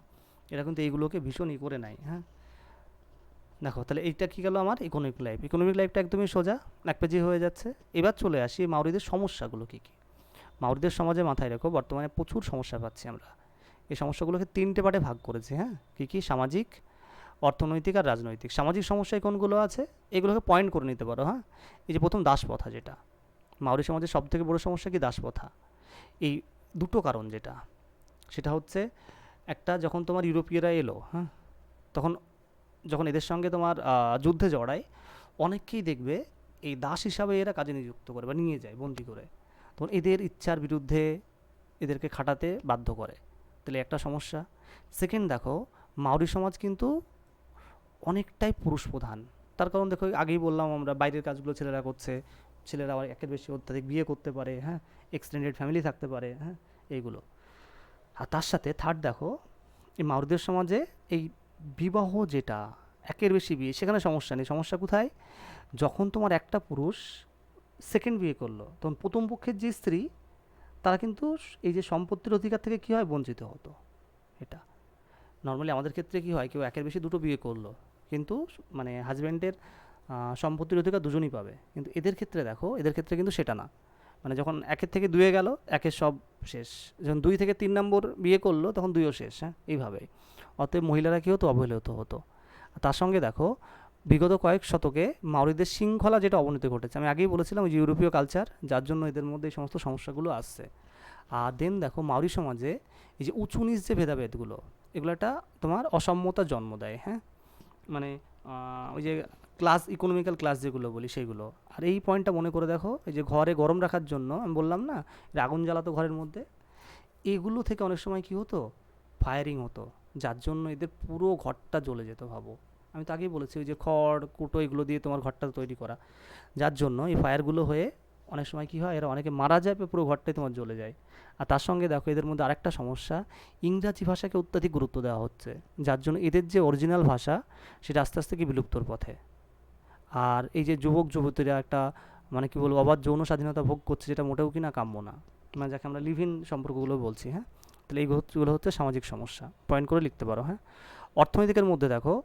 এরা কিন্তু এইগুলোকে ভীষণ ই করে নেয় হ্যাঁ? দেখো, তাহলে এইটা কী গেল আমার? ইকোনমিক লাইফ ইকোনমিক লাইফটা একদমই সোজা, এক পেজি হয়ে যাচ্ছে। এবার চলে আসি মাউরিদের সমস্যাগুলো কী কী? মাউরিদের সমাজে মাথায় রেখো, বর্তমানে প্রচুর সমস্যা পাচ্ছি আমরা। এই সমস্যাগুলোকে তিনটে পার্টে ভাগ করেছি হ্যাঁ? কী কী? সামাজিক, অর্থনৈতিক আর রাজনৈতিক। সামাজিক সমস্যায় কোনগুলো আছে? এগুলোকে পয়েন্ট করে নিতে পারো হ্যাঁ? এই যে প্রথম দাসপ্রথা যেটা, মাউরি সমাজের সবথেকে বড় সমস্যা কি দাসপ্রথা? এই দুটো কারণ যেটা। সেটা হচ্ছে একটা যখন তোমার ইউরোপীয়রা এলো হ্যাঁ তখন যখন এদের সঙ্গে তোমার যুদ্ধে জড়ায়, অনেককেই দেখবে এই দাস হিসাবে এরা কাজে নিযুক্ত করে বা নিয়ে যায় বন্দি করে। তখন এদের ইচ্ছার বিরুদ্ধে এদেরকে খাটাতে বাধ্য করে। তাহলে একটা সমস্যা। সেকেন্ড দেখো মাউরি সমাজ কিন্তু অনেকটাই পুরুষ প্রধান তার কারণ দেখো, আগেই বললাম আমরা, বাইরের কাজগুলো ছেলেরা করছে, ছেলেরা আবার একের বেশি অত্যাধিক বিয়ে করতে পারে হ্যাঁ এক্সটেন্ডেড ফ্যামিলি থাকতে পারে হ্যাঁ এইগুলো। আর তার সাথে থার্ড দেখো, এই মাউরিদের সমাজে এই বিবাহ যেটা, একের বেশি বিয়ে, সেখানে সমস্যা নেই। সমস্যা কোথায়? যখন তোমার একটা পুরুষ সেকেন্ড বিয়ে করল, তখন প্রথম পক্ষের যে স্ত্রী, তারা কিন্তু এই যে সম্পত্তির অধিকার থেকে কী হয়? বঞ্চিত হতো। এটা। নর্মালি আমাদের ক্ষেত্রে কী হয়? কেউ একের বেশি দুটো বিয়ে করল, কিন্তু মানে হাজব্যান্ডের সম্পত্তির অধিকার দুজনই পাবে। কিন্তু এদের ক্ষেত্রে দেখো, এদের ক্ষেত্রে কিন্তু সেটা না। মানে যখন একের থেকে দুয়ে গেল, একের সব শেষ। যখন দুই থেকে তিন নম্বর বিয়ে করল, তখন দুইও শেষ হ্যাঁ? এইভাবেই অতএব মহিলারা কী হতো? অবহেলিত হতো। তার সঙ্গে দেখো, বিগত কয়েক শতকে মাউরিদের শৃঙ্খলা যেটা অবনতি ঘটেছে, আমি আগেই বলেছিলাম যে ইউরোপীয় কালচার, যার জন্য এদের মধ্যে এই সমস্ত সমস্যাগুলো আসছে। আর দেন দেখো মাউরি সমাজে এই যে উঁচু নিচ যে ভেদাভেদগুলো এগুলো একটা তোমার অসাম্যতার জন্ম দেয় হ্যাঁ? মানে ওই যে ক্লাস ইকোনমিক্যাল ক্লাস যেগুলো বলি সেইগুলো আর এই পয়েন্টটা মনে করে দেখো, এই যে ঘরে গরম রাখার জন্য, আমি বললাম না আগুন জ্বালাতো ঘরের মধ্যে, এগুলো থেকে অনেক সময় কী হতো? ফায়ারিং হতো। যার জন্য এদের পুরো ঘরটা জ্বলে যেত, ভাবো। আমি তো আগেই বলেছি, ওই যে খড়, কুটো এগুলো দিয়ে তোমার ঘরটা তৈরি করা। যার জন্য এই ফায়ারগুলো হয়ে অনেক সময় কী হয়, এরা অনেকে মারা যায়, পুরো ঘরটাই তোমার জ্বলে যায়। আর তার সঙ্গে দেখো, এদের মধ্যে আরেকটা সমস্যা, ইংরাজি ভাষাকে অত্যাধিক গুরুত্ব দেওয়া হচ্ছে। যার জন্য এদের যে অরিজিনাল ভাষা, সেটা আস্তে আস্তে কি বিলুপ্তর পথে। আর এই যে যুবক যুবতীরা একটা মানে কি বলব অবাধ যৌন স্বাধীনতা ভোগ করছে যেটা মোটেও কি না কাম্য না। মানে যাকে আমরা লিভ ইন সম্পর্কগুলো বলছি হ্যাঁ? তাহলে এইগুলো হচ্ছে সামাজিক সমস্যা। পয়েন্ট করে লিখতে পারো হ্যাঁ? অর্থনৈতিকের মধ্যে দেখো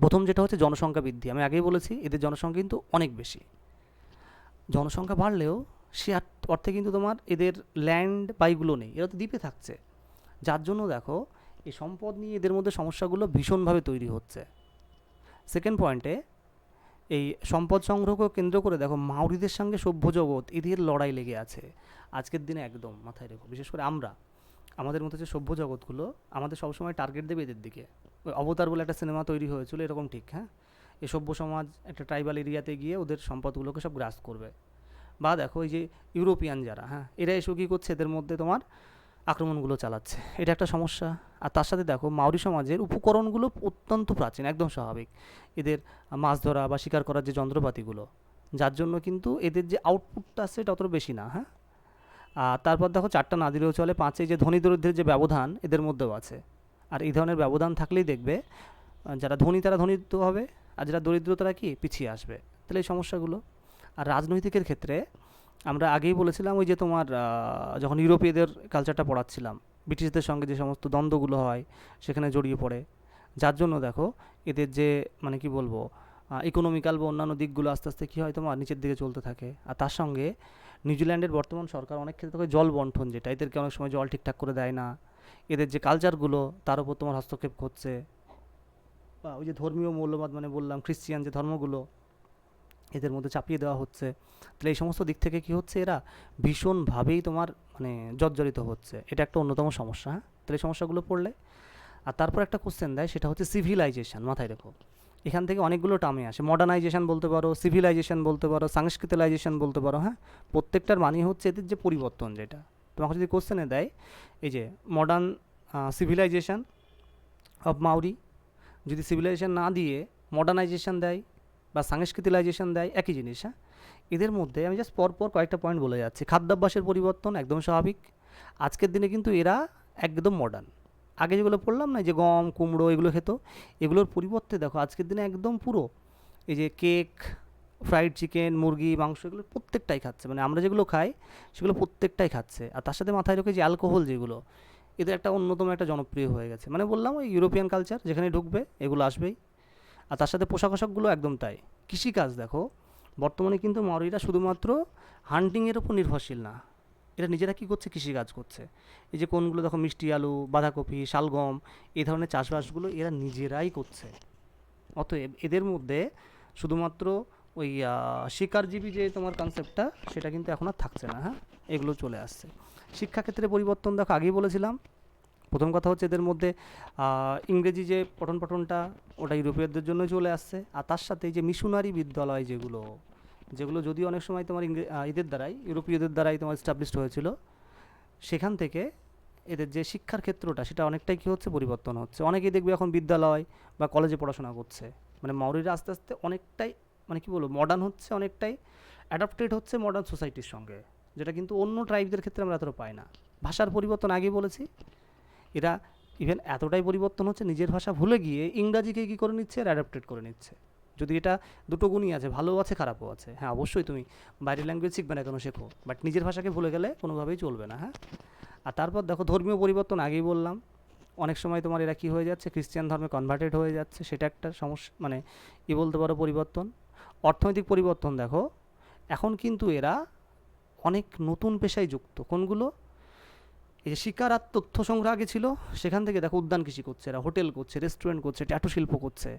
প্রথম যেটা হচ্ছে জনসংখ্যা বৃদ্ধি। আমি আগেই বলেছি এদের জনসংখ্যা কিন্তু অনেক বেশি। জনসংখ্যা বাড়লেও সে অর্থে কিন্তু তোমার এদের ল্যান্ড বাইগুলো নেই এরা তো দ্বীপে থাকছে। যার জন্য দেখো এই সম্পদ নিয়ে এদের মধ্যে সমস্যাগুলো ভীষণভাবে তৈরি হচ্ছে। সেকেন্ড পয়েন্টে এই সম্পদ সংগ্রহকে কেন্দ্র করে দেখো মাউরিদের সঙ্গে সভ্য জগৎ এদের লড়াই লেগে আছে। আজকের দিনে একদম মাথায় রেখো, বিশেষ করে আমরা। আমাদের মতো যে সভ্য জগৎগুলো আমাদের সবসময় টার্গেট দেবে এদের দিকে। অবতার বলে একটা সিনেমা তৈরি হয়েছিল, এরকম ঠিক হ্যাঁ? এই সভ্য সমাজ একটা ট্রাইবাল এরিয়াতে গিয়ে ওদের সম্পদগুলোকে সব গ্রাস করবে। বা দেখো এই যে ইউরোপিয়ান যারা হ্যাঁ? এরা এসে কী করছে? এদের মধ্যে তোমার আক্রমণগুলো চালাচ্ছে। এটা একটা সমস্যা। আর তার সাথে দেখো মাউরি সমাজের উপকরণগুলো অত্যন্ত প্রাচীন, একদম স্বাভাবিক। এদের মাছ ধরা বা শিকার করার যে যন্ত্রপাতিগুলো, যার জন্য কিন্তু এদের যে আউটপুটটা আছে এটা অতটা বেশি না হ্যাঁ? আর তারপর দেখো, চারটা না দিলেও চলে, পাঁচে যে ধনী দরিদ্রের যে ব্যবধান, এদের মধ্যেও আছে। আর এই ধরনের ব্যবধান থাকলেই দেখবে, যারা ধনী তারা ধনীত্ব হবে, আর যারা দরিদ্র তারা কি? পিছিয়ে আসবে। তাহলে এই সমস্যাগুলো। আর রাজনৈতিকের ক্ষেত্রে আমরা আগেই বলেছিলাম ওই যে তোমার যখন ইউরোপীয়দের কালচারটা পড়াচ্ছিলাম, ব্রিটিশদের সঙ্গে যে সমস্ত দ্বন্দ্বগুলো হয়, সেখানে জড়িয়ে পড়ে। যার জন্য দেখো, এদের যে মানে কি বলব ইকোনমিক্যাল বা অন্যান্য দিকগুলো আস্তে আস্তে কী হয় তোমার, নিচের দিকে চলতে থাকে। আর তার সঙ্গে নিউজিল্যান্ডের বর্তমান সরকার অনেক ক্ষেত্রে জল বন্টন যেটা, এদেরকে অনেক সময় জল ঠিকঠাক করে দেয় না। এদের যে কালচারগুলো তার উপর তোমার হস্তক্ষেপ করছে বা ওই যে ধর্মীয় মৌলবাদ মানে বললাম, খ্রিস্টিয়ান যে ধর্মগুলো এদের মধ্যে চাপিয়ে দেওয়া হচ্ছে। তাহলে এই সমস্ত দিক থেকে কি হচ্ছে এরা ভীষণভাবেই তোমার মানে জর্জরিত হচ্ছে। এটা একটা অন্যতম সমস্যা হ্যাঁ? তাহলে সমস্যাগুলো পড়লে। আর তারপর একটা কোশ্চেন দেয়, সেটা হচ্ছে সিভিলাইজেশন মাথায় রেখো। এখান থেকে অনেকগুলো টার্মে আসে। মডার্নাইজেশন বলতে পারো সিভিলাইজেশন বলতে পারো সাংস্কৃতিলাইজেশন বলতে পারো হ্যাঁ? প্রত্যেকটার মানে হচ্ছে এদের যে পরিবর্তন যেটা। তোমাকে যদি কোশ্চেনে দেয়, এই যে মডার্ন সিভিলাইজেশন অফ মাউরি যদি সিভিলাইজেশন না দিয়ে মডার্নাইজেশন দেয় বা সাংস্কৃতিলাইজেশন দেয়, একই জিনিস হ্যাঁ? এদের মধ্যে আমি জাস্ট পরপর কয়েকটা পয়েন্ট বলে যাচ্ছি। খাদ্যাভ্যাসের পরিবর্তন একদম স্বাভাবিক। আজকের দিনে কিন্তু এরা একদম মডার্ন আগে যেগুলো পড়লাম না যে গম, কুমড়ো, এগুলো খেত, এগুলোর পরিবর্তে দেখো, আজকের দিনে একদম পুরো এই যে কেক ফ্রাইড চিকেন মুরগি, মাংস এগুলো প্রত্যেকটাই খাচ্ছে। মানে আমরা যেগুলো খাই, সেগুলো প্রত্যেকটাই খাচ্ছে। আর তার সাথে মাথায় রেখে যে অ্যালকোহল যেগুলো, এদের একটা অন্যতম একটা জনপ্রিয় হয়ে গেছে। মানে বললাম ওই ইউরোপিয়ান কালচার যেখানে ঢুকবে, এগুলো আসবেই। আর তার সাথে পোশাক আশাকগুলো একদম তাই। কৃষিকাজ দেখো, বর্তমানে কিন্তু মাওরিরা শুধুমাত্র হান্টিংয়ের উপর নির্ভরশীল না। এরা নিজেরা কী করছে? কৃষিকাজ করছে। এই যে কোনগুলো দেখো, মিষ্টি আলু, বাঁধাকপি, শালগম, এই ধরনের চাষবাসগুলো এরা নিজেরাই করছে। অতএব এদের মধ্যে শুধুমাত্র ওই শিকারজীবী যে তোমার কনসেপ্টটা সেটা কিন্তু এখন আর থাকছে না হ্যাঁ? এগুলো চলে আসছে। শিক্ষাক্ষেত্রে পরিবর্তন দেখো, আগেই বলেছিলাম প্রথম কথা হচ্ছে এদের মধ্যে ইংরেজি যে পঠন পাঠনটা ওটা ইউরোপীয়দের জন্য চলে আসছে। আর তার সাথে যে মিশনারি বিদ্যালয় যেগুলো যেগুলো যদিও অনেক সময় তোমার এদের দ্বারাই, ইউরোপীয়দের দ্বারাই তোমার এস্টাবলিশড হয়েছিল, সেখান থেকে এদের যে শিক্ষার ক্ষেত্রটা, সেটা অনেকটাই কী হচ্ছে? পরিবর্তন হচ্ছে। অনেকেই দেখবে এখন বিদ্যালয় বা কলেজে পড়াশোনা করছে। মানে মাউরিরা আস্তে আস্তে অনেকটাই মানে কী বলব মডার্ন হচ্ছে, অনেকটাই অ্যাডাপ্টেড হচ্ছে মডার্ন সোসাইটির সঙ্গে, যেটা কিন্তু অন্য ট্রাইবদের ক্ষেত্রে আমরা এতটা পাই না। ভাষার পরিবর্তন আগেই বলেছি এরা ইভেন এতটাই পরিবর্তন হচ্ছে, নিজের ভাষা ভুলে গিয়ে ইংরাজিকে কী করে নিচ্ছে? আর অ্যাডাপ্টেড করে নিচ্ছে। যদি এটা দুটো গুণই আছে ভালো আছে, খারাপও আছে হ্যাঁ অবশ্যই তুমি বাইরের ল্যাঙ্গুয়েজ শিখবে না কেন শেখো। বাট নিজের ভাষাকে ভুলে গেলে কোনোভাবেই চলবে না হ্যাঁ? আর তারপর দেখো, ধর্মীয় পরিবর্তন আগেই বললাম। অনেক সময় তোমার এরা কী হয়ে যাচ্ছে খ্রিস্টান ধর্মে কনভার্টেড হয়ে যাচ্ছে, সেটা একটা সমস্যা মানে ই বলতে পারো, পরিবর্তন? অর্থনৈতিক পরিবর্তন দেখো, এখন কিন্তু এরা অনেক নতুন পেশায় যুক্ত। কোনগুলো? এই যে শিকার আর তথ্য সংগ্রহ আগে ছিল, সেখান থেকে দেখো উদ্যান কৃষি করছে, এরা হোটেল করছে রেস্টুরেন্ট করছে ট্যাটু শিল্প করছে।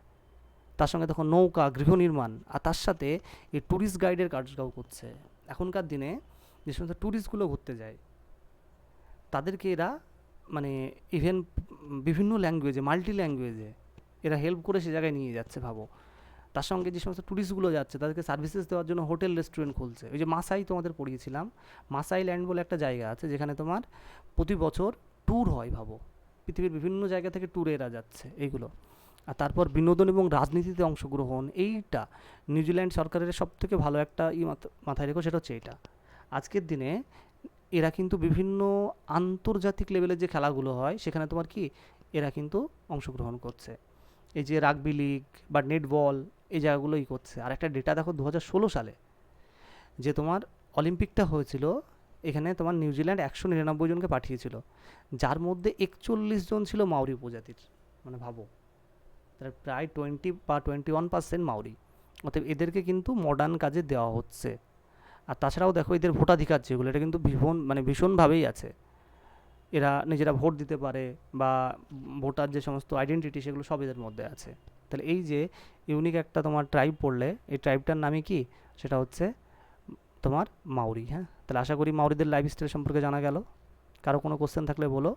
তার সঙ্গে দেখো নৌকা, গৃহ নির্মাণ, আর তার সাথে এই ট্যুরিস্ট গাইডের কাজটাও করছে। এখনকার দিনে যে সমস্ত ট্যুরিস্টগুলো ঘুরতে যায়, তাদেরকে এরা মানে ইভেন বিভিন্ন ল্যাঙ্গুয়েজে মাল্টি ল্যাঙ্গুয়েজে এরা হেল্প করে সে জায়গায় নিয়ে যাচ্ছে, ভাবো। তার সঙ্গে যে সমস্ত ট্যুরিস্টগুলো যাচ্ছে, তাদেরকে সার্ভিসেস দেওয়ার জন্য হোটেল রেস্টুরেন্ট খুলছে। ওই যে মাসাই তোমাদের পড়িয়েছিলাম। মাসাই ল্যান্ড বলে একটা জায়গা আছে, যেখানে তোমার প্রতি বছর ট্যুর হয়, ভাবো। পৃথিবীর বিভিন্ন জায়গা থেকে ট্যুরে এরা যাচ্ছে, এইগুলো। আর তারপর বিনোদন এবং রাজনীতিতে অংশগ্রহণ, এইটা নিউজিল্যান্ড সরকারের সব থেকে ভালো একটা ই মাথা- মাথায় রেখো, সেটা হচ্ছে এইটা আজকের দিনে এরা কিন্তু বিভিন্ন আন্তর্জাতিক লেভেলের যে খেলাগুলো হয়, সেখানে তোমার কি? এরা কিন্তু অংশগ্রহণ করছে। এই যে রাগবি লিগ বা নেটবল এই জায়গাগুলোই করছে। আর একটা ডেটা দেখো দু হাজার ষোলো সালে, যে তোমার অলিম্পিকটা হয়েছিল, এখানে তোমার নিউজিল্যান্ড একশো নিরানব্বই জনকে পাঠিয়েছিল। যার মধ্যে একচল্লিশ জন ছিল মাউরি উপজাতির মানে ভাবো। তার প্রায় টোয়েন্টি বা টোয়েন্টি ওয়ান পার্সেন্ট মাউরি। অতএব এদেরকে কিন্তু মডার্ন কাজে দেওয়া হচ্ছে। আর তাছাড়াও দেখো এদের ভোটাধিকার যেগুলো, এটা কিন্তু ভীষণ মানে ভীষণভাবেই আছে। এরা নিজেরা ভোট দিতে পারে বা ভোটার যে সমস্ত আইডেন্টিটি সেগুলো সব এদের মধ্যে আছে। তাহলে এই যে ইউনিক একটা তোমার ট্রাইব পড়লে, এই ট্রাইবটার নামই কি? সেটা হচ্ছে তোমার মাউরি হ্যাঁ? তাহলে আশা করি মাউরিদের লাইফ স্টাইল সম্পর্কে জানা গেল। কারও কোনো কোশ্চেন থাকলে বলো।